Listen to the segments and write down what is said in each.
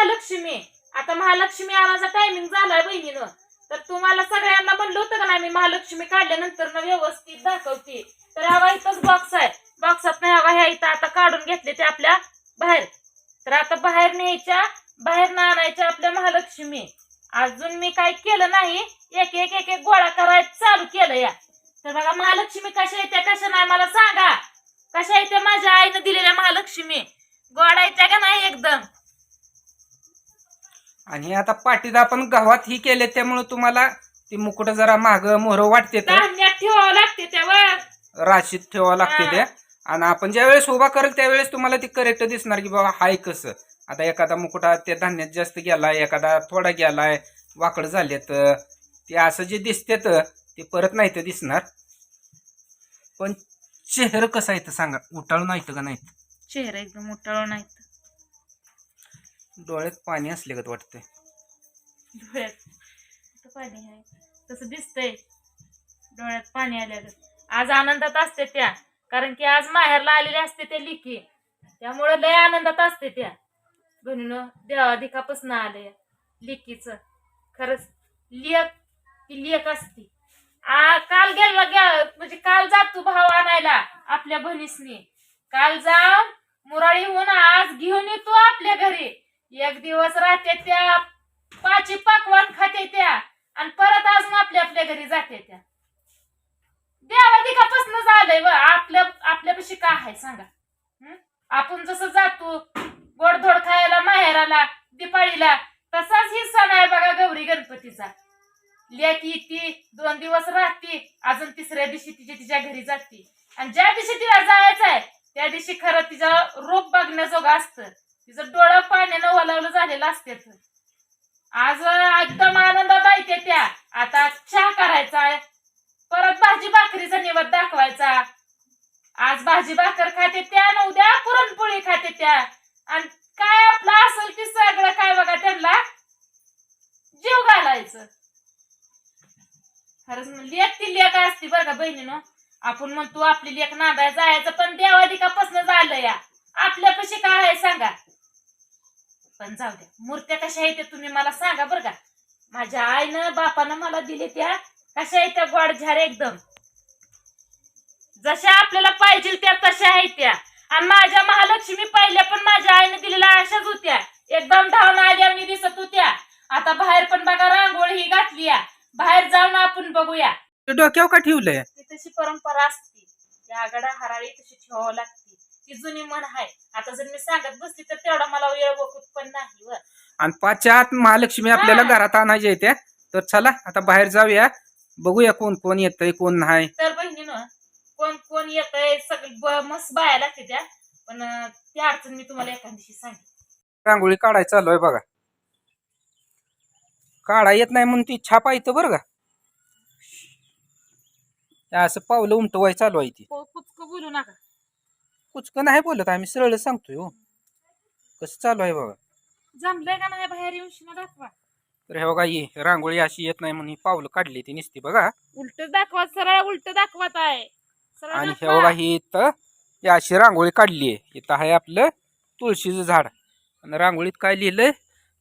महालक्ष्मी आता महालक्ष्मी आणायचा टायमिंग झालाय बहिणीनं. तर तुम्हाला सगळ्यांना म्हणलं होतं का नाही मी महालक्ष्मी काढल्यानंतर ना व्यवस्थित दाखवते. तर हवा इथंच बॉक्स आहे. बॉक्सात नाही हवा ह्या इथं आता काढून घेतले ते आपल्या बाहेर. तर आता बाहेर न्यायच्या बाहेर ना आणायच्या आपल्या महालक्ष्मी. अजून मी काय केलं नाही. एक एक एक एक गोळा करायला चालू केलं या. तर बघा महालक्ष्मी कशा येत्या कशा नाही मला सांगा. कशा येत्या माझ्या आईनं दिलेल्या महालक्ष्मी? गोडा येत्या का नाही एकदम? आणि आता पाटीत आपण गावात ही केले त्यामुळे तुम्हाला ती मुकुट जरा माग मोहर वाटते तर. धान्यात ठेवावं लागते त्यावर. राशीत ठेवावं लागते. त्या आणि आपण ज्या वेळेस उभा करेल त्यावेळेस तुम्हाला ती करेक्ट दिसणार की बाबा हाय कसं? आता एखादा मुकुटा त्या धान्यात जास्त गेलाय एखादा थोडा गेलाय वाकड झाले तर ते असं जे दिसते तर ते परत नाही तर दिसणार. पण चेहर कसं आहे तर सांगा. उठाळून नाही का नाही चेहरा एकदम उठाळो नाही डोळ्यात पाणी असले का वाटतंय. डोळ्यात पाणी आहे. तसं दिसतंय. डोळ्यात पाणी आल्यागत. आज आनंदात असते त्या. कारण की आज माहेरला आलेल्या असते त्या लिखी त्यामुळे लय आनंदात असते त्या. बहिणीनं देवाधिकापासून आले लिकीच. खरंच लियक ती लियक असती. आ काल गेला गे म्हणजे काल जा तू भाव आणायला आपल्या बहिणीसनी. काल जा मुराळी होऊन आज घेऊन येतो आपल्या घरी. एक दिवस राहते त्या पाची पाकवान खाते त्या आणि परत अजून आपल्या आपल्या घरी जाते त्या. देवाधिकापासून झालंय व आपल्या आपल्यापाशी काय आहे सांगा? आपण जसं जातो गोडधोड खायला माहेराला दिपाळीला तसाच ही सण आहे बघा गौरी गणपतीचा. लेकी ती दोन दिवस राहते अजून तिसऱ्या दिवशी तिच्या तिच्या घरी जाते. आणि ज्या दिवशी तिला जायचं आहे त्या दिवशी खरं तिचा रूप बघण्याजोगं असतं. तिचं डोळं पाण्यानं ओलावलं झालेलं असते आज एकदम आनंदात ऐकते त्या. आता चहा करायचा आहे. परत भाजी भाकरीचा निवड दाखवायचा. आज भाजी भाकर खाते त्या न उद्या पुरणपोळी खाते त्या. आणि काय आपलं असेल की सगळं काय बघा त्यांना जीव घालायचं. खरंच लेख ती लेख असते बरं का बहिणीनो. आपण म्हणतो आपली लेख नांदाय जायचं पण देवाधिकापासून झालं या. आपल्यापाशी काय आहे सांगा. पण जाऊ द्या. मूर्त्या कशा आहेत त्या तुम्ही मला सांगा बरं का. माझ्या आईनं बापानं मला दिले त्या. कशा आहेत त्या गोड झारे एकदम. जशा आपल्याला पाहिजे त्या तशा आहेत त्या. आणि माझ्या महालक्ष्मी पहिल्या पण माझ्या आईने दिलेल्या अशाच होत्या. एकदम धावून आल्यावनी दिसत होत्या. आता बाहेर पण बघा रांगोळी ही घातली बाहेर जाऊन आपण बघूया. डोक्यावर का ठेवलंय? ती तशी परंपरा असते. त्या आगडा हराळी तशी ठेवावं लागते. ती जुनी म्हण आहे. आता जर मी सांगत बसली तर तेवढा मला वेळ वकूत पण नाही व आणि पाचच्या आत महालक्ष्मी आपल्याला हा. घरात आणायच्या येत्या तर चला आता बाहेर जाऊया. बघूया कोण कोण येतंय कोण नाही. तर बहिणीनं कोण कोण येत आहे सगळी मस्त बाया लागते त्या. पण अं, ती अडचण मी तुम्हाला एका दिवशी सांगेन. रांगोळी काढायला चालू आहे बघा. काढा येत नाही म्हणून ती छापा येतं बरं का. हे असं पावलं उमटवाय चालू आहे ती. कुचक बोलू नका. कुचकं नाही बोलत आम्ही सरळ सांगतोय हो. कसं चालू आहे बघा. जमलंय का नाही बाहेर येऊन शिना दाखवा. तर हे बघा ही रांगोळी अशी येत नाही म्हणून ही पावलं काढली ती निसती बघा. उलट दाखवा सरळ उलट दाखवत आहे. सरळ आणि हे दाखवा. बघा ही इथं ही अशी रांगोळी काढली आहे. इथं आहे आपलं तुळशीचं झाड. आणि रांगोळीत काय लिहिलंय?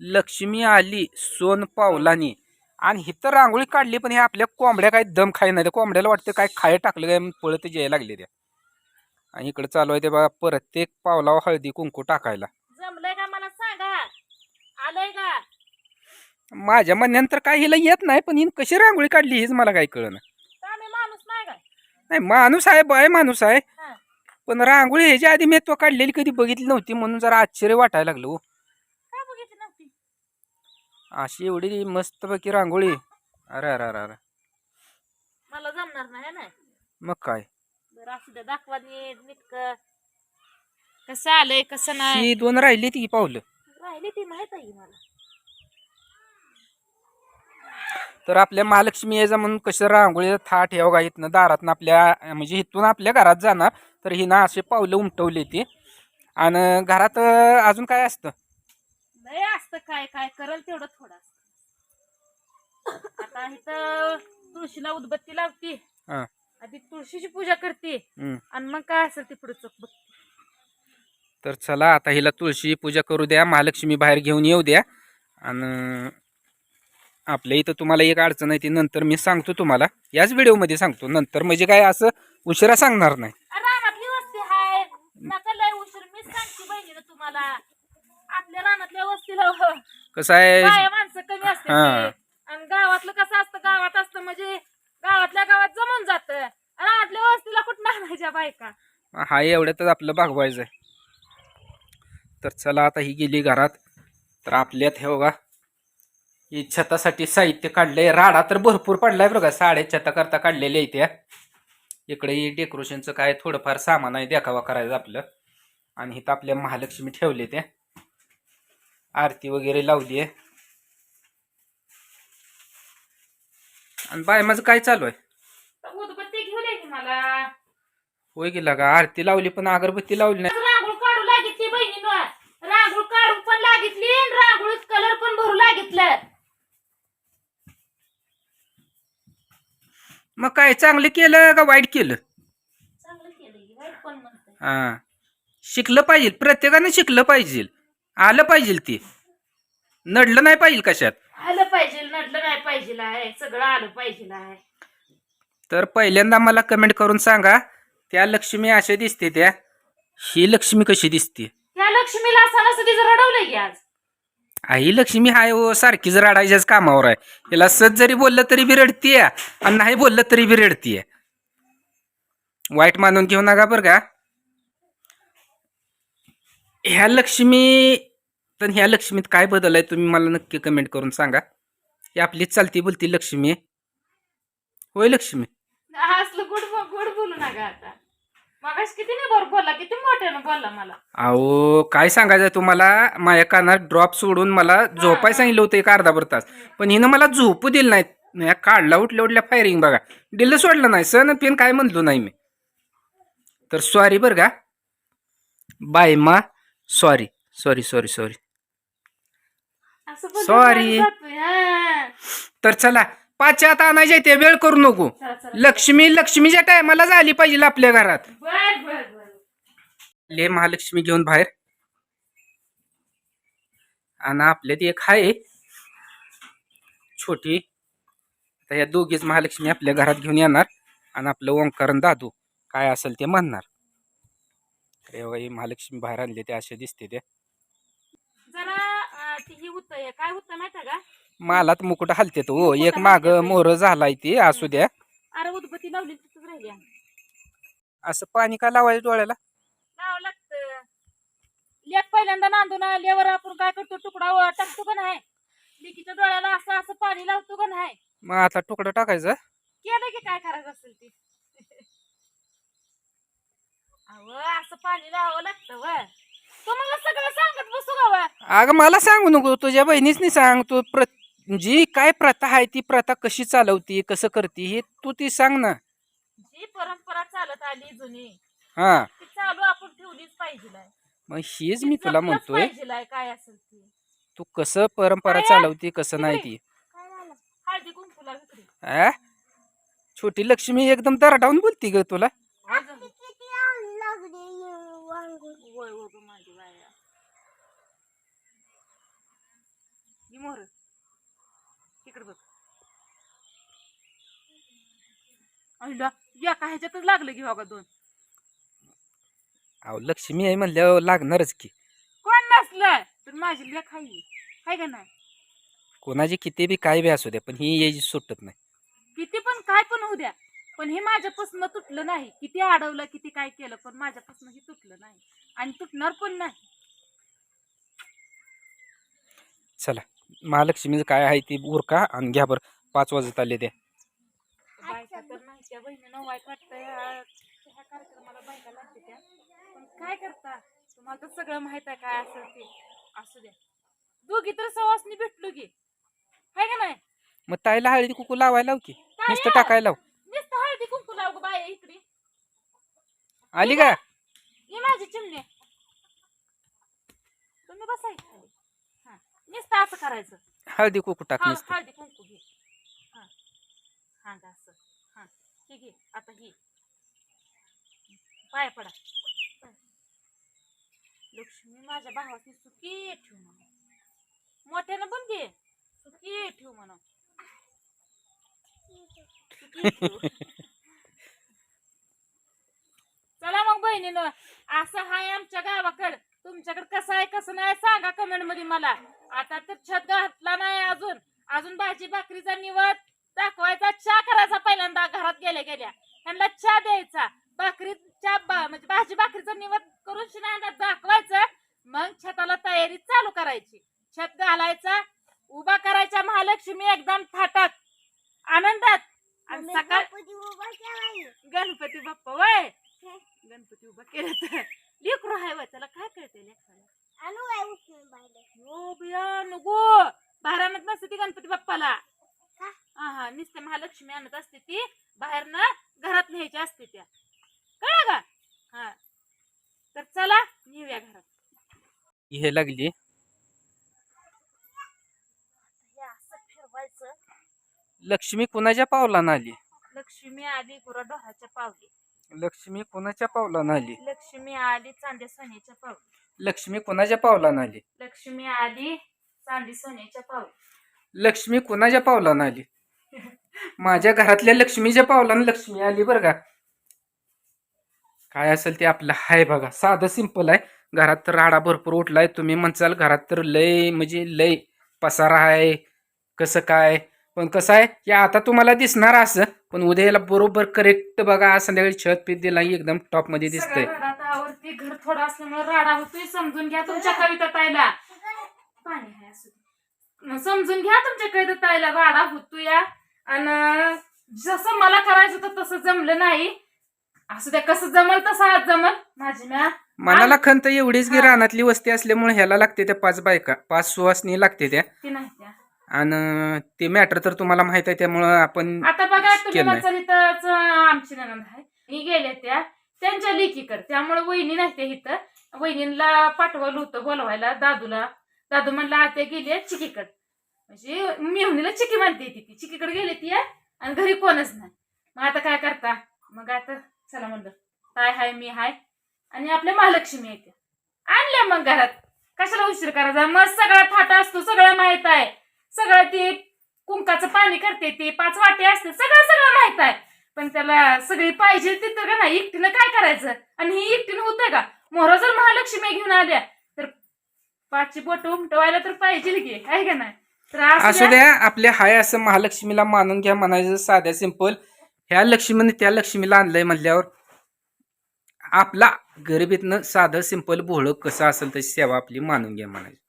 लक्ष्मी आली सोन पावलानी. आणि इथं रांगोळी काढली पण हे आपल्या कोंबड्या काय दम खाय नाही. त्या कोंबड्याला वाटतं काय खाय टाकलं काय म्हणून पळत यायला लागले त्या. आणि इकडे चालू आहे ते बघा प्रत्येक पावलावर हळदी कुंकू टाकायला. जमलंय का मला सांगा? आलंय का? माझ्या म्हणण्यानंतर काय हिला येत नाही पण हिनं कशी रांगोळी काढली हीच मला काय कळलं आम्ही माणूस नाही माणूस आहे बाय माणूस आहे. हा. पण रांगोळी ह्याच्या आधी मी तो काढलेली कधी बघितली नव्हती म्हणून जरा आश्चर्य वाटायला लागलं हो. काय बघितली नव्हती? अशी एवढी मस्त पैकी रांगोळी. अरे अरे अरे अरे. मला जमणार नाही ना? मग काय? असू द्या दाखवा नीट नीटक कसं आलंय कसं नाही? ही दोन राहिली ती पावलं. राहिली ती माहीत आहे मला. तर आपल्या महालक्ष्मी यायचा म्हणून कसं रांगोळीचा थाट हे बघा इथनं दारातनं आपल्या म्हणजे इथून आपल्या घरात जाणार. तर हिनं असे पावलं उमटवली ती. आणि घरात अजून काय असतं? लय असतं काय काय करल तेवढं थोडं असतं. आता इथं तुळशीला उदबत्ती लावते. हा. तुळशीची पूजा करते. हम्म. आणि मग काय असेल ते पुढे चोख तर चला आता हिला तुळशी पूजा करू द्या. महालक्ष्मी बाहेर घेऊन येऊ द्या. आणि आपल्या इथं तुम्हाला एक अडचण आहे ती नंतर मी सांगतो तुम्हाला. याच व्हिडिओमध्ये सांगतो. नंतर म्हणजे काय असं उशिरा सांगणार नाही. रानातली वस्ती हाय. नका लय उशीर. मीच सांगते बहिणीनं तुम्हाला. आपल्या रानातल्या वस्तीला हो, कसं आहे? बाया माणसं कमी असते हा. आणि गावातलं कसं असतं गावात असतं म्हणजे गावातल्या गावात जमून जात रानातल्या वस्तीला कुठं आणायच्या बायका हा एवढ्यातच आपलं भागवायचं आहे. तर चला आता ही गेली घरात. तर आपल्यात हे बघा ही छतासाठी साहित्य काढलंय. राडा तर भरपूर पडलाय बरं का. साड्या छता करता काढलेल्या त्या इकडे ही डेकोरेशनचं काय थोडंफार सामान आहे देखावा करायचं आपलं. आणि इथं आपल्या महालक्ष्मी ठेवले त्या आरती वगैरे लावली आहे. आणि बाय माझं काय चालू आहे? मला. होय गेला का आरती लावली पण अगरबत्ती लावली नाही. रांगोळ काढू लागितली बहिणीनं. रांगोळ काढू पण लागितली आणि रांगोळीत कलर पण भरू लागितलं. मग काय चांगलं केलं का वाईट केलं? चांगलं केलं की, वाईट पण हा. शिकलं पाहिजे प्रत्येकानं शिकलं पाहिजे. आलं पाहिजे ते. नडलं नाही पाहिजे कशात. आलं पाहिजे नडलं नाही पाहिजे आहे. सगळं आलं पाहिजे आहे. तर पहिल्यांदा मला कमेंट करून सांगा त्या लक्ष्मी अशा दिसते त्या. ही लक्ष्मी कशी दिसते? त्या लक्ष्मीला तिचं रडवलंय की आज? आई लक्ष्मी हाय हो सारखीच रडायच्याच कामावर आहे. तिला सत जरी बोललं तरी बी रडतीये आणि नाही बोललं तरी बी रडतीये. वाईट मानून घेऊ नका बरं का. ह्या लक्ष्मी तर ह्या लक्ष्मीत काय बदल आहे तुम्ही मला नक्की कमेंट करून सांगा. ही आपलीच चालती बोलती लक्ष्मी. आहे. होय लक्ष्मी? असलं गुड गुड बोलू नका आता. मगाशी किती नाही बरं बोलला किती मोठ्यानं बोलला मला? अहो काय सांगायचं तुम्हाला? माझ्या कानात ड्रॉप सोडून मला झोपाय सांगितलं होतं एक अर्धा तास. पण हिनं मला झोपू दिलं नाही या काढला उठल्या उठल्या फायरिंग बघा. दिलं सोडलं नाही. सण पिन काय म्हणलो नाही मी. तर सॉरी बरं का. बाय मा सॉरी सॉरी सॉरी सॉरी असं बोलून Sorry. जातोय, हा. तर चला पाच्यात आणायचे ते वेळ करू नको. चला, चला. लक्ष्मी लक्ष्मीच्या टायमाला झाली पाहिजे आपल्या घरात. बर बर बर. ले महालक्ष्मी घेऊन बाहेर. आणि आपल्यात एक आहे छोटी. तर या दोघीच महालक्ष्मी आपल्या घरात घेऊन येणार. आणि आपलं ओंकार आणि दादू काय असेल ते म्हणणार. हे बघा, ही महालक्ष्मी बाहेर आणले ते असे दिसते ते. जरा अं, ती ही होत काय होतं माहिती का? मला तर मुकुट हलते तो. एक माग मोर झालाय ते असू द्या. अरे उदबत्ती लावली तिथंच राहिली. असं पाणी का लावायचं डोळ्याला? लावावं लागतं. लेक पहिल्यांदा नांदून आल्यावर आपण काय करतो तुकडा वर टाकतो का नाही? लेकीच्या डोळ्याला असं असं पाणी लावतो का नाही? मग आता तुकडं टाकायचं? केलं की काय करायचं असेल ते? अव असं पाणी लावावं लागतं व. तुम्हाला सगळं सांगत बसू का व? अगं मला सांगू नको. तुझ्या बहिणीच नाही सांग. तू प्र जी काय प्रथा आहे ती प्रथा कशी चालवती कसं करते हे तू ती सांग ना. जी परंपरा चालत आली जुनी हा. ती चालू आपण ठेवलीच पाहिजे. मग हीच मी तुला म्हणतोय. काय असेल ते. तू कसं परंपरा? चालवती कसं नाही ती. हळदी कुंकूला विक्री? छोटी लक्ष्मी एकदम दराडावून बोलती ग तुला. माझी बाया. ही मोहर. तिकडे बघ अहिला या का ह्याच्यातच लागलं की बघा दोन. अहो लक्ष्मी आहे म्हणल्यावर लागणारच की. कोण नसलं? तर माझी लेख आहे. हाय का नाही? कोणाची किती बी काय बी असू द्या पण ही यायची सुटत नाही. किती पण काय पण होऊ द्या पण हे माझ्यापासून तुटलं नाही. किती अडवलं किती काय केलं पण माझ्यापासून हे तुटलं नाही. आणि तुटणार पण नाही. चला. महालक्ष्मीचं काय आहे ती उरका आणि घ्या बरं पाच वाजत आले ते. बायका तर नाही त्या बहिणीनं वाईट वाटतंय. ह्या ह्या कार्यक्रमाला बायका लागते त्या. पण काय करता? तुम्हाला तर सगळं माहीत आहे काय असेल ते. असू द्या. दोघी तर सवासनी भेटलो की. हाय का नाही? मग ताईला हळदी कुकू लावायला लाव की. नुसतं. टाकायला लाव. नुसतं हळदी कुंकू लाव गं बाय इकडे. आली का? ये माझी चिमणे. तुम्ही बसा असं करायचं. हळदी कुकू टाक हा नुसतं. हळदी कुंकू घे. हा. हा ग असं. हा. हे घे आता पाय पडा. लक्ष्मी माझ्या भावाची सुखी ठेव म्हणा मोठ्यानं पण घे. सुखी ठेव म्हणा सुखी ठेव. चला मग बहिणीनं. असं हाय आमच्या गावाकड. तुमच्याकडे कसं आहे कसं नाही सांगा कमेंटमध्ये मला. आता तर छत घातला नाही अजून. अजून भाजी भाकरीचा निवड दाखवायचा चहा करायचा पहिल्यांदा घरात गेल्या गेल्या. त्यांना चहा द्यायचा. भाकरीच्या बा- म्हणजे भाजी भाकरीचा निवड करून शिना दाखवायचं. मग छताला तयारी चालू करायची. छत घालायचा उभा करायचा महालक्ष्मी एकदम थाटात आनंदात. आणि सकाळ गणपती बाप्पा वय. गणपती उभा केला तर लेकरू आहे वय त्याला काय लेकराला हो बिया नको. बाहेर नसते ती गणपती बाप्पाला. का? हा हा नुसते महालक्ष्मी आणत असते ती बाहेर ना घरात न्यायची असते त्या. कळलं का? हा. तर चला नेऊया घरात. हे लागली. असं फिरवायचं? लक्ष्मी कुणाच्या पावलानं आली? लक्ष्मी आली गुराढोराच्या पावली. लक्ष्मी कुणाच्या पावलानं आली? लक्ष्मी आली चांदी सोन्याच्या पावली लक्ष्मी कुणाच्या पावलानं आली? लक्ष्मी आली चांदी सोन्याच्या पावली लक्ष्मी कुणाच्या पावलानं आली? माझ्या घरातल्या लक्ष्मीच्या पावलानं लक्ष्मी आली बरं का. काय असेल ते आपलं हाय बघा. साधं सिंपल आहे. घरात तर राडा भरपूर उठलाय. तुम्ही म्हणसाल घरात तर लय म्हणजे लय पसारा आहे. कसं काय? पण कसं आहे की आता तुम्हाला दिसणार असं पण उद्या याला बरोबर करेक्ट बघा आज संध्याकाळी छत पीत दिला एकदम टॉपमध्ये दिसतंय. घर थोडं असल्यामुळे राडा होतोय समजून घ्या तुमच्या कविता ताईला. पाणी आहे असू दे. मग समजून घ्या तुमच्या कविता ताईला राडा होतोय आणि जसं मला करायचं होतं तसं जमलं नाही. असू द्या कसं जमल तसं आज जमल. माझी म्या मनाला खंत एवढीच की रानातली वस्ती असल्यामुळे ह्याला लागते त्या पाच बायका पाच सुवासनी लागते त्या. ती नाही त्या. आणि ते मॅटर तर तुम्हाला माहीत आहे त्यामुळं आपण आता बघा तुम्ही केलंय. आमची ननंद आहे. मी गेले त्या त्यांच्या लेकीकडे त्यामुळे वहिनी नाही त्या इथं. वहिनीला पाठवलं होतं बोलवायला दादूला. दादू म्हणला आत्या गेली चिकीकड म्हणजे मेहुणीला चिकी म्हणते ती ती. चिकीकडे गेली ती आणि घरी कोणच नाही. मग आता काय करता? मग आता चला म्हणलं. काय हाय मी हाय. आणि आपल्या महालक्ष्मी येते आणल्या मग घरात. कशाला उशीर करायचा? मग सगळा थाटा असतो सगळं माहीत आहे. सगळं ते कुंकाचं पाणी करते ते पाच वाटे असते सगळं सगळं माहीत आहे. पण त्याला सगळी पाहिजे ते तर का नाही एकटीनं काय करायचं? आणि ही एकटीनं होतंय का? मोहरा जर महालक्ष्मी घेऊन आल्या तर पाचची बोट उमटवायला तर पाहिजे की आहे का नाही? असं द्या आपल्या हाय असं महालक्ष्मीला मानून घ्या म्हणायचं साध्या सिंपल ह्या लक्ष्मीने त्या लक्ष्मीला आणलंय म्हणल्यावर आपला गरिबीतनं साधं सिंपल भोळं कसं असेल तशी सेवा आपली मानून घ्या म्हणायची.